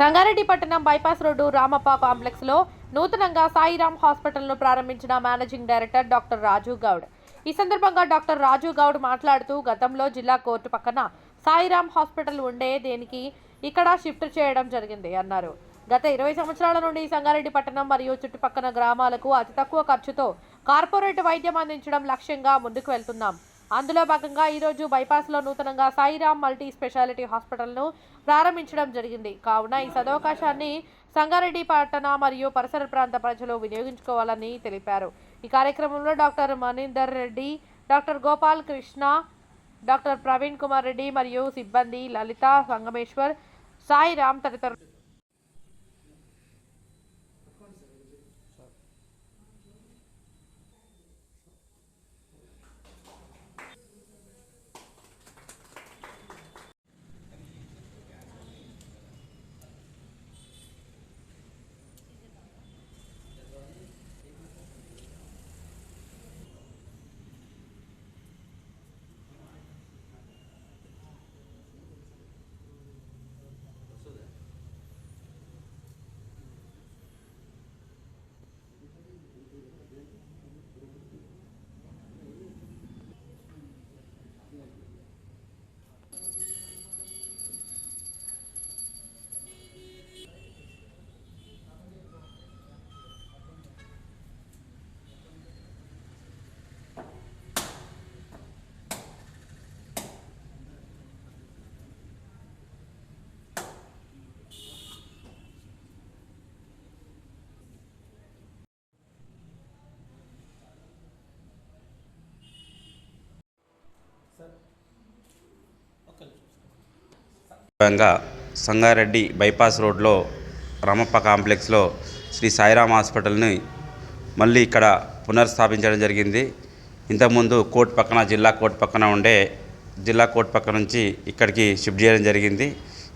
సంగారెడ్డి పట్టణం bypass road Ramappa కాంప్లెక్స్లో నూతనంగా సాయిరామ్ హాస్పిటల్ను ప్రారంభించిన managing director doctor Raju Goud. ఈ సందర్భంగా డాక్టర్ రాజు గౌడ్ మాట్లాడుతూ గతంలో జిల్లా కోర్టు పక్కన సాయిరామ్ హాస్పిటల్ ఉండే దేనికి ఇక్కడ షిఫ్ట్ చేయడం జరిగింది అన్నారు. గత ఇరవై సంవత్సరాల నుండి సంగారెడ్డి పట్టణం మరియు చుట్టుపక్కల గ్రామాలకు అతి తక్కువ ఖర్చుతో కార్పొరేట్ వైద్యం అందించడం లక్ష్యంగా ముందుకు వెళ్తున్నాం. అందులో భాగంగా ఈరోజు బైపాస్లో నూతనంగా సాయిరామ్ మల్టీ స్పెషాలిటీ హాస్పిటల్ను ప్రారంభించడం జరిగింది. కావున ఈ సదవకాశాన్ని సంగారెడ్డి పట్టణ మరియు పరిసర ప్రాంత ప్రజలు వినియోగించుకోవాలని తెలిపారు. ఈ కార్యక్రమంలో doctor Maninder Reddy doctor Gopal Krishna doctor Praveen Kumar Reddy మరియు సిబ్బంది లలిత సంగమేశ్వర్ సాయిరామ్ తదితరులు భాగంగా సంగారెడ్డి బైపాస్ రోడ్లో రమప్ప కాంప్లెక్స్లో శ్రీ సాయిరామ్ హాస్పిటల్ని మళ్ళీ ఇక్కడ పునర్స్థాపించడం జరిగింది. ఇంతకుముందు కోర్టు పక్కన జిల్లా కోర్టు పక్కన ఉండే జిల్లా కోర్టు పక్క నుంచి ఇక్కడికి షిఫ్ట్ చేయడం జరిగింది.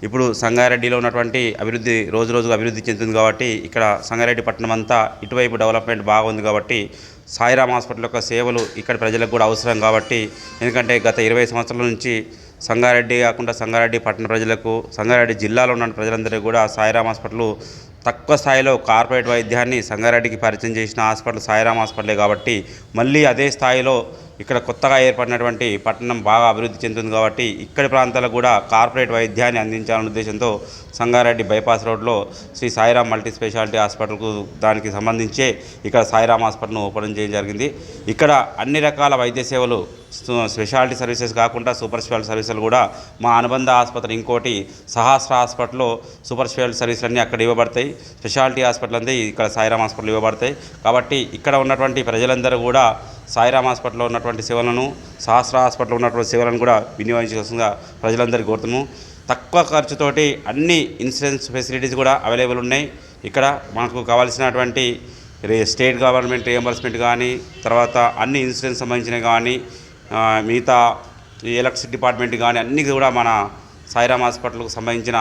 ఇప్పుడు సంగారెడ్డిలో ఉన్నటువంటి అభివృద్ధి రోజు రోజుకు అభివృద్ధి చెందుతుంది కాబట్టి ఇక్కడ సంగారెడ్డి పట్టణం అంతా ఇటువైపు డెవలప్మెంట్ బాగుంది కాబట్టి సాయిరామ్ హాస్పిటల్ యొక్క సేవలు ఇక్కడ ప్రజలకు కూడా అవసరం కాబట్టి ఎందుకంటే గత ఇరవై సంవత్సరాల నుంచి సంగారెడ్డి కాకుండా సంగారెడ్డి పట్టణ ప్రజలకు సంగారెడ్డి జిల్లాలో ఉన్న ప్రజలందరికీ కూడా సాయిరామ్ హాస్పిటల్ తక్కువ స్థాయిలో కార్పొరేట్ వైద్యాన్ని సంగారెడ్డికి పరిచయం చేసిన హాస్పిటల్ సాయిరామ్ హాస్పిటలే కాబట్టి మళ్ళీ అదే స్థాయిలో ఇక్కడ కొత్తగా ఏర్పడినటువంటి పట్టణం బాగా అభివృద్ధి చెందుతుంది కాబట్టి ఇక్కడి ప్రాంతాలకు కూడా కార్పొరేట్ వైద్యాన్ని అందించాలనే ఉద్దేశంతో సంగారెడ్డి బైపాస్ రోడ్లో శ్రీ సాయిరామ్ మల్టీ స్పెషాలిటీ హాస్పిటల్కు దానికి సంబంధించే ఇక్కడ సాయిరామ్ హాస్పిటల్ను ఓపెన్ చేయడం జరిగింది. ఇక్కడ అన్ని రకాల వైద్య సేవలు స్పెషాలిటీ సర్వీసెస్ కాకుండా సూపర్ స్పెషాలిటీ సర్వీసులు కూడా మా అనుబంధ ఆసుపత్రి ఇంకోటి సహస్ర హాస్పిటల్లో సూపర్ స్పెషాలిటీ సర్వీసులు అన్నీ అక్కడ ఇవ్వబడతాయి. స్పెషాలిటీ హాస్పిటల్ అంతా ఇక్కడ సాయిరామ్ హాస్పిటల్ ఇవ్వబడతాయి. కాబట్టి ఇక్కడ ఉన్నటువంటి ప్రజలందరూ కూడా సాయిరామ్ హాస్పిటల్లో ఉన్నటువంటి సేవలను సహస్ర హాస్పిటల్లో ఉన్నటువంటి సేవలను కూడా వినియోగించాల్సిందిగా ప్రజలందరికీ కోరుతున్నాము. తక్కువ ఖర్చుతోటి అన్ని ఇన్సూరెన్స్ ఫెసిలిటీస్ కూడా అవైలబుల్ ఉన్నాయి. ఇక్కడ మనకు కావాల్సినటువంటి స్టేట్ గవర్నమెంట్ రియంబర్స్మెంట్ కానీ తర్వాత అన్ని ఇన్సూరెన్స్ సంబంధించినవి కానీ మిగతా ఎలక్ట్రిసిటీ డిపార్ట్మెంట్ కానీ అన్నీ కూడా మన సాయిరామ్ హాస్పిటల్కు సంబంధించిన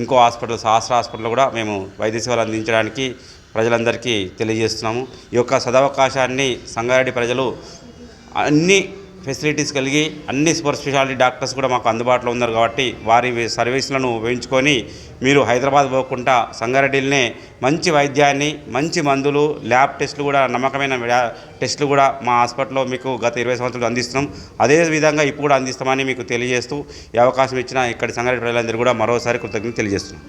ఇంకో హాస్పిటల్ సహస్ర హాస్పిటల్ కూడా మేము వైద్య సేవలు అందించడానికి ప్రజలందరికీ తెలియజేస్తున్నాము. ఈ యొక్క సదవకాశాన్ని సంగారెడ్డి ప్రజలు అన్ని ఫెసిలిటీస్ కలిగి అన్ని సూపర్ స్పెషాలిటీ డాక్టర్స్ కూడా మాకు అందుబాటులో ఉన్నారు కాబట్టి వారి సర్వీసులను ఉపయోగించుకొని మీరు హైదరాబాద్ పోకుండా సంగారెడ్డిలోనే మంచి వైద్యాన్ని మంచి మందులు ల్యాబ్ టెస్టులు కూడా నమ్మకమైన టెస్టులు కూడా మా హాస్పిటల్లో మీకు గత ఇరవై సంవత్సరాలు అందిస్తున్నాం. అదే విధంగా ఇప్పుడు కూడా అందిస్తామని మీకు తెలియజేస్తూ ఈ అవకాశం ఇచ్చిన ఇక్కడి సంగారెడ్డి ప్రజలందరూ కూడా మరోసారి కృతజ్ఞత తెలియజేస్తున్నాం.